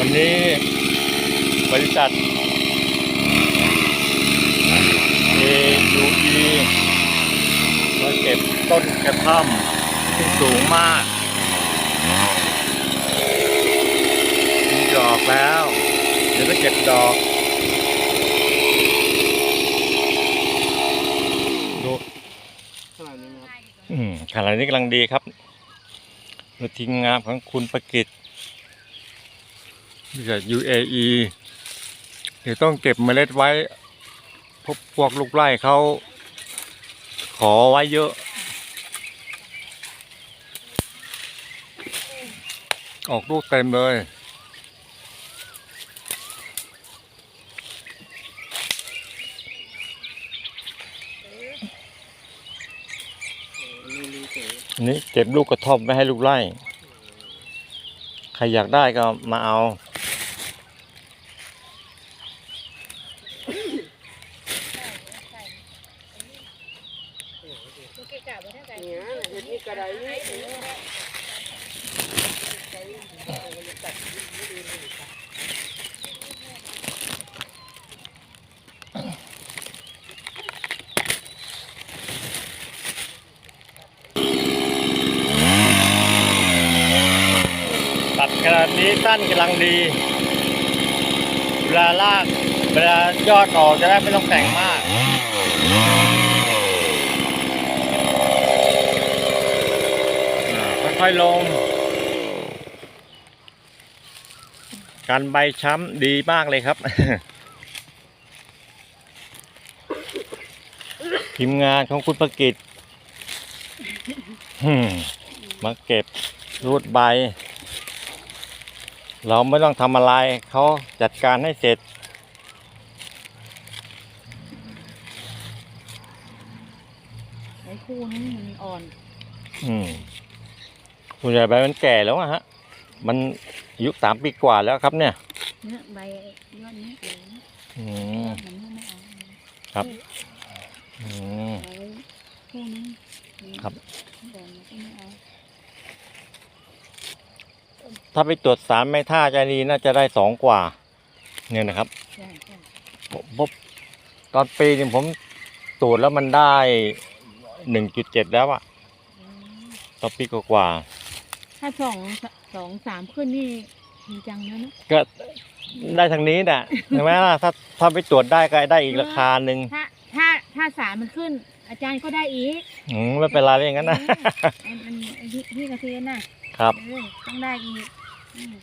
วันนี้บริษัท AUE มาเก็บต้นกระท่อมที่สูงมากมีดอกแล้ว เดี๋ยวจะเก็บดอก ดูขนาดนี้ครับอืมขนาดนี้กำลังดีครับดูทีมงานของคุณประกิต จาก UAE เดี๋ยวต้องเก็บเมล็ดไว้พวกพวกลูกไร่เขาขอไว้เยอะ ออกลูกเต็มเลยนี่เก๋อันนี้เก็บลูกกระท่อมไว้ให้ลูกไร่ ใครอยากได้ก็มาเอา เนี่ยเห็ดนี่ กระไดนี่ตัดขนาดนี้สั้นกำลังดีเวลาลากเวลายอดออกจะได้ไม่ต้องแต่งมากอ่า ค่อยๆลง การใบช้ำดีมากเลยครับ ทีมงานของคุณประกิตอืมมาเก็บรูดใบ เราไม่ต้องทำอะไร เขาจัดการให้เสร็จ ไอ้คู่นั้นมันอ่อน อืม ส่วนใหญ่ใบมันแก่แล้วอะฮะ มันอายุสามปีกว่าแล้วครับเนี่ยเนี่ยใบยอดนี้เองอืยมอดมันไม่เอาครับ อืมเอาไว้คู่นั้นครับอ่อนมันก็ไม่เอาถ้าไปตรวจสารไม่ท่าจะดีน่าจะได้สองกว่า เนี่ยนะครับ ใช่ใช่ผมผมตอนปีนี่ผมตรวจแล้วมันได้หนึ่งจุดเจ็ดแล้วอะอืมตอนปีกว่า ถ้าสองสองสามขึ้นนี่จริงจังนะเนอะๆก็ได้ทางนี้แหละใช่ไหมล่ะถ้าถ้าไปตรวจได้ก็ได้อีกราคาหนึ่งถ้าถ้าถ้าสามมันขึ้น อาจารย์ก็ได้อีกอืมไม่เป็นไรอย่างนั้นนะอันอันอันที่ที่กระเทียนน่ะครับ เออต้องได้อีกอืม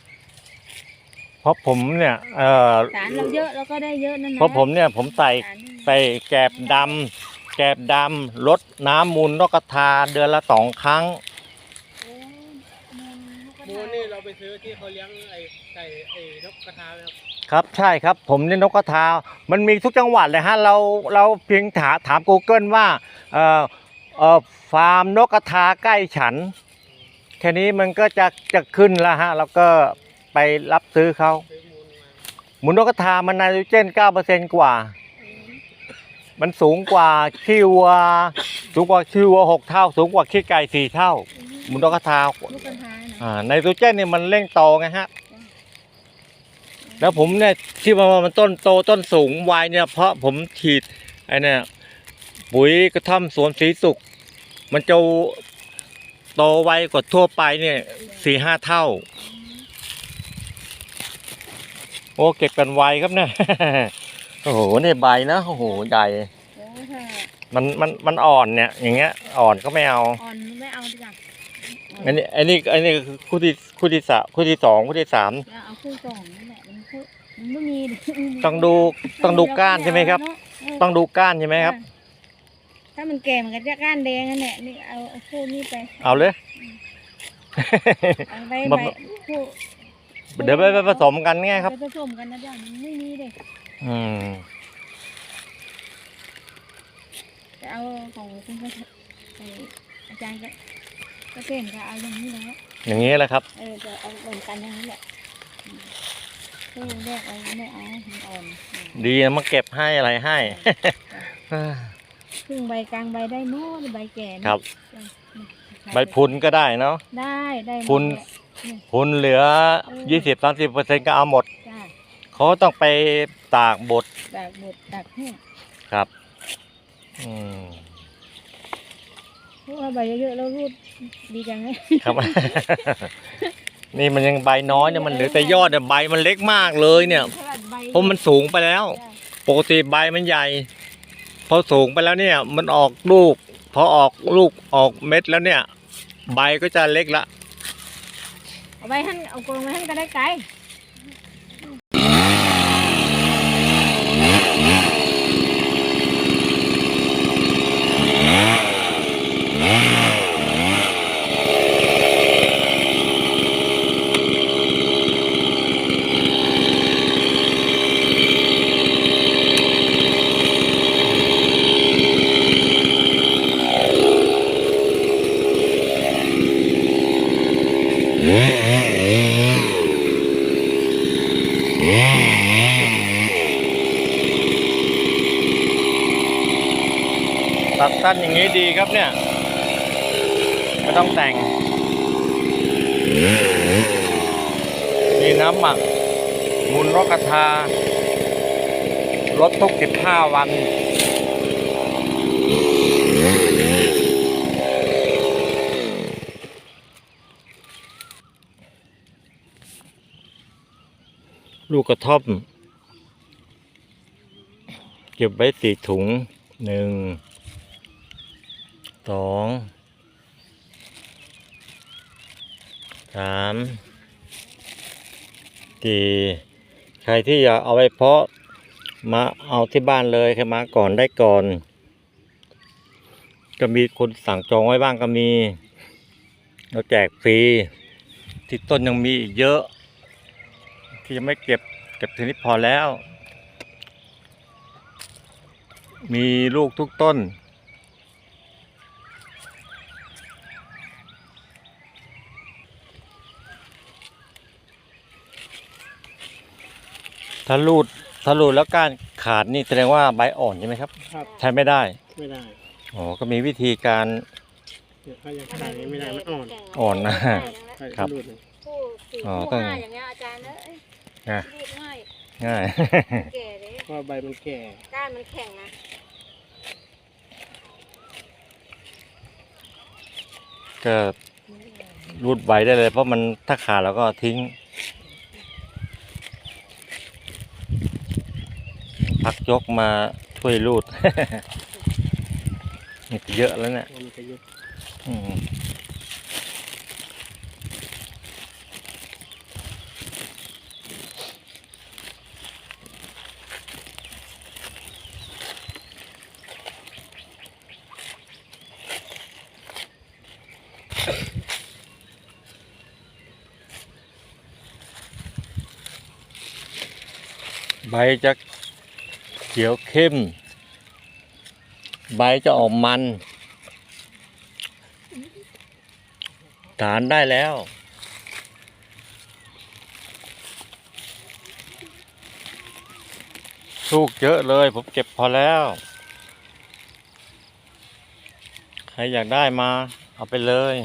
เพราะผมเนี่ย เอ่อสารเราเยอะเราก็ได้เยอะนั่นนะเพราะผมเนี่ยผมใส่สารนี่ใส่แกบดำแกบดำลดน้ำมูลนกกระทาเดือนละสองครั้งโอ้ย มันก็มูได้นี่เราไปซื้อที่เขาเลี้ยงไอ้ไก่ไอ้นกกระทาไหมครับครับใช่ครับผมเนี่ยนกกระทา มันมีทุกจังหวัดเลยฮะเราเราเพียงถามถาม Google ว่าเอ่อเอ่อฟาร์มนกกระทาใกล้ฉันแค่นี้มันก็จะจะขึ้นแล้วฮะแล้วก็ไปรับซื้อเขาซื้อมูลมาหมูนกกระทามันไนโตรเจน9%กว่า มันสูงกว่าขี้วัวสูงกว่าขี้วัวหกเท่า สูงกว่าขี้ไก่สี่เท่าห มูนกกระทาลูกกระทาน่ะอ่าไนโตรเจนเนี่ยมันเร่งโตไงฮะ แล้วผมเนี่ยที่ว่ามันต้นโตต้นสูงวัยเนี่ย เพราะผมฉีดไอ้เนี่ยปุ๋ยกระท่อมสวนสีสุก มันจะโตไวกว่าทั่วไปเนี่ยสี่ห้าเท่า โอ้เก็บกันไวครับเนี่ย โอ้โหนี่ใบนะโอ้โหใหญ่ โอ้ถ้ามันมันมันอ่อนเนี่ย อย่างเงี้ย อ่อนก็ไม่เอา อ่อนไม่เอาดีกว่า อันนี้อันนี้อันนี้คือคู่ที่คู่ที่สามคู่ที่สองคู่ที่สามจะเอาคู่สองนี่แหละมันคู่มันไม่มีต้องดูต้องดูก้านใช่ไหมครับ เออต้องดูก้านใช่ไหมครับ ถ้ามันแก่มันก็จะก้านแดงนั่นแหละนี่เอาเอาคู่นี้ไปเอาเลย เอาไปมาไปคู่เดี๋ยวไปไปผสมกันไงครับ ไปผสมกันนะเดี๋ยวมันไม่มีเลยอืมจะเอาของคุณก็ไปอาจารย์ก็ ก็เส้นก็เอาอย่างนี้แหละอย่างนี้แหละครับ เออจะเอาเหมือนกันอย่างนี้แหละอืมคู่แรกเอาไม่เอามันอ่อนอืมดีนะมาเก็บให้อะไรให้ ครึ่งใบกลางใบได้หมดใบแก่นะครับ ใบพุนก็ได้เนาะ ได้ได้หมดพุน แหละหุ่นเหลือยี่สิบสามสิบเปอร์เซ็นก็เอาหมด จ้าเขาต้องไปตากบดตากบดตากแห้งครับ อืมเพราะ ว่าใบเยอะๆแล้วรูดดีจังเลยครับ นี่มันยังใบน้อยเนี่ยมันเหลือแต่ยอดเนี่ยใบมันเล็กมากเลยเนี่ยขนาดใบเพราะมันสูงไปแล้ว ปกติใบมันใหญ่ พอสูงไปแล้วเนี่ย มันออกลูก พอออกลูกออกเม็ดแล้วเนี่ย ใบก็จะเล็กละ เอาใบหั่นเอากรงไว้หั่นก็ได้ไกล ตัด สั้นอย่างนี้ดีครับเนี่ย ไม่ต้องแต่ง มีน้ำหมัก มูลรกกระทา ลดทุกสิบห้าวัน ลูกกระท่อมเก็บไว้สี่ถุงหนึ่ง สองสามสี่ใครที่อยากเอาไว้เพาะมาเอาที่บ้านเลยใครมาก่อนได้ก่อน ก็มีคนสั่งจองไว้บ้างก็มี เราแจกฟรี ที่ต้นยังมีอีกเยอะ ที่ยังไม่เก็บเก็บทีนี้พอแล้ว มีลูกทุกต้น ถ้ารูดถ้ารูดแล้วก้านขาดนี่แสดงว่าใบอ่อนใช่ไหมครับ ครับ ใช้ไม่ได้ไม่ได้อ๋อก็มีวิธีการเนี่ยถ้ายังขนาดนี้ไม่ได้มันอ่อนอ่อนนะใช่ครับดูดเลยคู่สี่อ๋อคู่ต้องห้าอย่างเงี้ยอาจารย์เอ้ยนะรูดง่ายง่าย แก่เลยเพราะใบมันแก่ก้านมันแข็งนะก็รูดใบได้เลย เพราะมันถ้าขาดแล้วก็ทิ้ง พักยกมาช่วยรูด นี่ก็เยอะแล้วเนี่ยมันจะยุบอืมใบจะเขียวเข้ม ใบจะออกมันฐานได้แล้ว ลูกเยอะเลย ผมเก็บพอแล้ว ใครอยากได้มา เอาไปเลย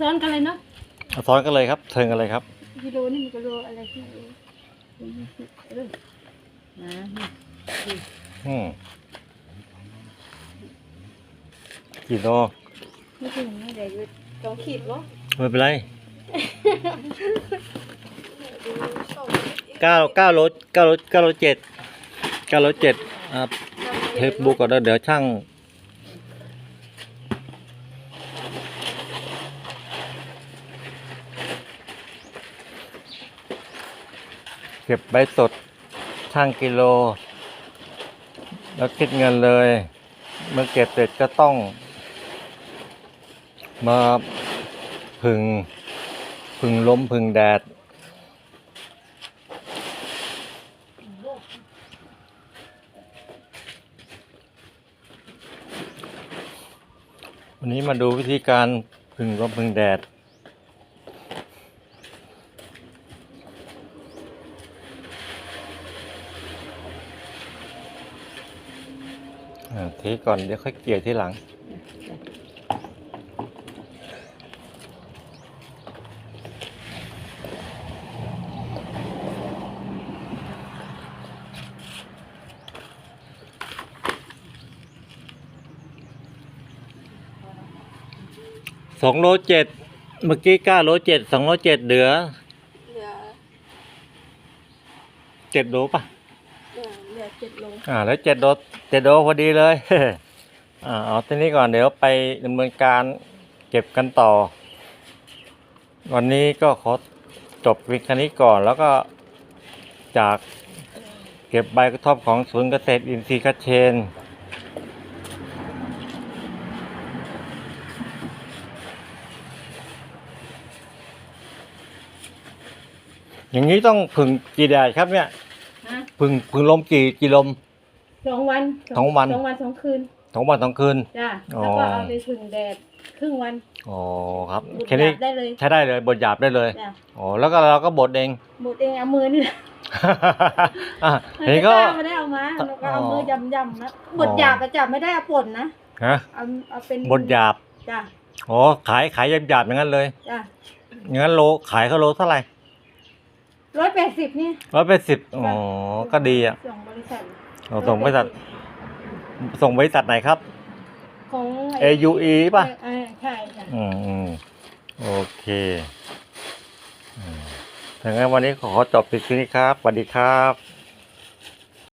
ซ้อนกันเลยเนาะเอาซ้อนกันเลยครับเทิงกันเลยครับกิโลนี่มันกิโลอะไรที่เออนะอืมกี่โลไม่ถึงไม่ได้ยุดสองขีดเนาะไม่เป็นไรเก้าเก้าโลเก้าโลเก้าโลเจ็ดเก้าโลเจ็ดอ่าเทปบุ๊กก่อนแล้วเดี๋ยวช่าง ก็บใบสดช่างกิโล แล้วคิดเงินเลย เมื่อเก็บเสร็จก็ต้อง มาผึ่งผึ่งล้มผึ่งแดด วันนี้มาดูวิธีการผึ่งลมผึ่งแดด อ่าทีก่อนเดี๋ยวค่อยเกี่ยวทีหลัง สองโลเจ็ด เมื่อกี้เก้าโลเจ็ด สองโลเจ็ดเหลือเหลือเจ็ดโลป่ะเออ เหลือเจ็ดโลอ่าแล้วเจ็ดโดเจ็ดโดพอดีเลย อ่าเอาทีนี้ก่อนเดี๋ยวไปดำเนินการเก็บกันต่อ วันนี้ก็ขอจบวิคันนี้ก่อนแล้วก็จากเก็บใบกระท่อมของศูนย์เกษตรอินทรีย์คัดเชนอย่างนี้ต้องผึ่งกี่แดดครับเนี่ย ฮะผึ่งผึ่งลมกี่กี่ลม สองวันสองวัน สองวันสองคืนสองวันสองคืน จ้ะอ๋อแล้วก็เอาไปผึ่งแดดครึ่งวันอ๋อครับบุดแค่นี้หยาบได้เลยใช้ได้เลยบดหยาบได้เลยจ้ะอ๋อแล้วก็เราก็บดเอง บดเองเอามือนี่แหละอะไม่เห็นก็ได้ไม่ได้เอามาแล้วก็เอามือยำยำๆนะบดหยาบก็จับไม่ได้เอาป่นนะฮะเอาเอาเป็นบดหยาบจ้ะอ๋อขายขายหยาบหยาบๆอย่างนั้นเลย จ้ะอย่างนั้นโลขายเขาโลเท่าไหร่ ร้อยแปดสิบนี่ร้อยแปดสิบอ๋อ ก็ดีอะ ส่งบริษัทเราส่งบริษัท ส่งบริษัทไหนครับ ของ AUE ป่ะเออใช่ค่ะอืมอืมโอเคอืมถ้างั้นวันนี้ขอจบเพียงเท่านี้ครับสวัสดีครับ